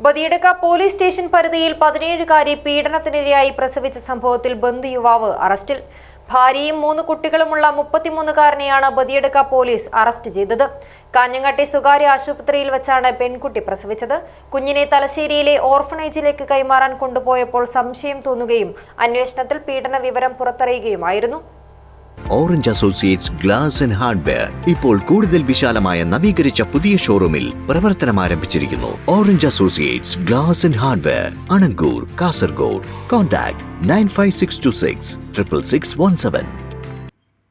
Badiyadka police station പരിധിയിൽ പതിനേഴുകാരി പീഡനത്തിനിരയായി പ്രസവിച്ച സംഭവത്തിൽ ബന്ധു യുവാവ് അറസ്റ്റിൽ. ഭാര്യയും മൂന്ന് കുട്ടികളുമുള്ള മുപ്പത്തിമൂന്നുകാരനെയാണ് ബദിയടക്ക പോലീസ് അറസ്റ്റ് ചെയ്തത്. കാഞ്ഞങ്ങാട്ടെ സ്വകാര്യ ആശുപത്രിയിൽ വെച്ചാണ് പെൺകുട്ടി പ്രസവിച്ചത്. കുഞ്ഞിനെ തലശ്ശേരിയിലെ ഓർഫണേജിലേക്ക് കൈമാറാൻ കൊണ്ടുപോയപ്പോൾ സംശയം തോന്നുകയും അന്വേഷണത്തിൽ പീഡന വിവരം പുറത്തറിയുകയുമായിരുന്നു. Orange Associates Glass and Hardware ഇപ്പോൾ കൂടുതൽ വിശാലമായ നവീകരിച്ച പുതിയ ഷോറൂമിൽ പ്രവർത്തനം ആരംഭിച്ചിരിക്കുന്നു. Orange Associates Glass and Hardware Anangur Kasaragod contact nine five six two six triple six one seven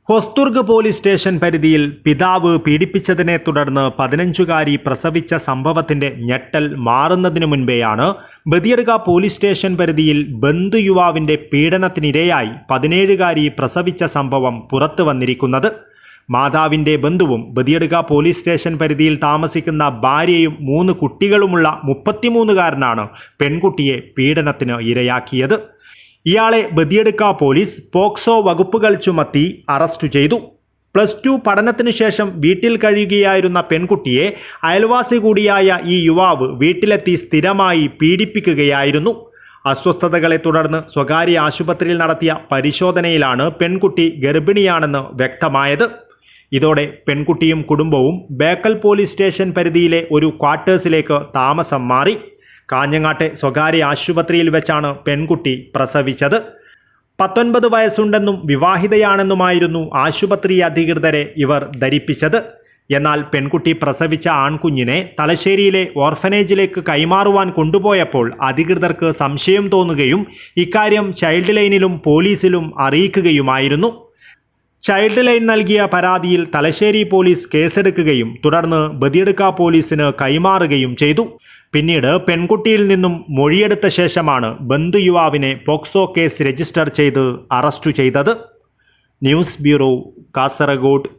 Hosdurg police station പരിധിയിൽ പിതാവ് പീഡിപ്പിച്ചതിനെ തുടർന്ന് പതിനഞ്ചുകാരി പ്രസവിച്ച സംഭവത്തിന്റെ ഞെട്ടൽ മാറുന്നതിനു മുൻപേയാണ് ബദിയടുക പോലീസ് സ്റ്റേഷൻ പരിധിയിൽ ബന്ധു യുവാവിന്റെ പീഡനത്തിനിരയായി പതിനേഴുകാരി പ്രസവിച്ച സംഭവം പുറത്തു വന്നിരിക്കുന്നത്. മാതാവിന്റെ ബന്ധുവും ബദിയടുക പോലീസ് സ്റ്റേഷൻ പരിധിയിൽ താമസിക്കുന്ന ഭാര്യയും മൂന്ന് കുട്ടികളുമുള്ള മുപ്പത്തിമൂന്നുകാരനാണ് പെൺകുട്ടിയെ പീഡനത്തിന് ഇരയാക്കിയത്. ഇയാളെ ബദിയെടുക്ക പോലീസ് പോക്സോ വകുപ്പുകൾ ചുമത്തി അറസ്റ്റ് ചെയ്തു. പ്ലസ് ടു പഠനത്തിന് ശേഷം വീട്ടിൽ കഴിയുകയായിരുന്ന പെൺകുട്ടിയെ അയൽവാസി കൂടിയായ ഈ യുവാവ് വീട്ടിലെത്തി സ്ഥിരമായി പീഡിപ്പിക്കുകയായിരുന്നു. അസ്വസ്ഥതകളെ തുടർന്ന് സ്വകാര്യ ആശുപത്രിയിൽ നടത്തിയ പരിശോധനയിലാണ് പെൺകുട്ടി ഗർഭിണിയാണെന്ന് വ്യക്തമായത്. ഇതോടെ പെൺകുട്ടിയും കുടുംബവും ബേക്കൽ പോലീസ് സ്റ്റേഷൻ പരിധിയിലെ ഒരു ക്വാർട്ടേഴ്സിലേക്ക് താമസം മാറി. കാഞ്ഞങ്ങാട്ടെ സ്വകാര്യ ആശുപത്രിയിൽ വെച്ചാണ് പെൺകുട്ടി പ്രസവിച്ചത്. പത്തൊൻപത് വയസ്സുണ്ടെന്നും വിവാഹിതയാണെന്നുമായിരുന്നു ആശുപത്രി അധികൃതരെ ഇവർ ധരിപ്പിച്ചത്. എന്നാൽ പെൺകുട്ടി പ്രസവിച്ച ആൺകുഞ്ഞിനെ തലശ്ശേരിയിലെ ഓർഫനേജിലേക്ക് കൈമാറുവാൻ കൊണ്ടുപോയപ്പോൾ അധികൃതർക്ക് സംശയം തോന്നുകയും ഇക്കാര്യം ചൈൽഡ് ലൈനിലും പോലീസിലും അറിയിക്കുകയുമായിരുന്നു. ചൈൽഡ് ലൈൻ നൽകിയ പരാതിയിൽ തലശ്ശേരി പോലീസ് കേസെടുക്കുകയും തുടർന്ന് ബദിയെടുക്ക പോലീസിന് കൈമാറുകയും ചെയ്തു. പിന്നീട് പെൺകുട്ടിയിൽ നിന്നും മൊഴിയെടുത്ത ശേഷമാണ് ബന്ധു യുവാവിനെ പോക്സോ കേസ് രജിസ്റ്റർ ചെയ്ത് അറസ്റ്റു ചെയ്തത്. News bureau Kasaragod.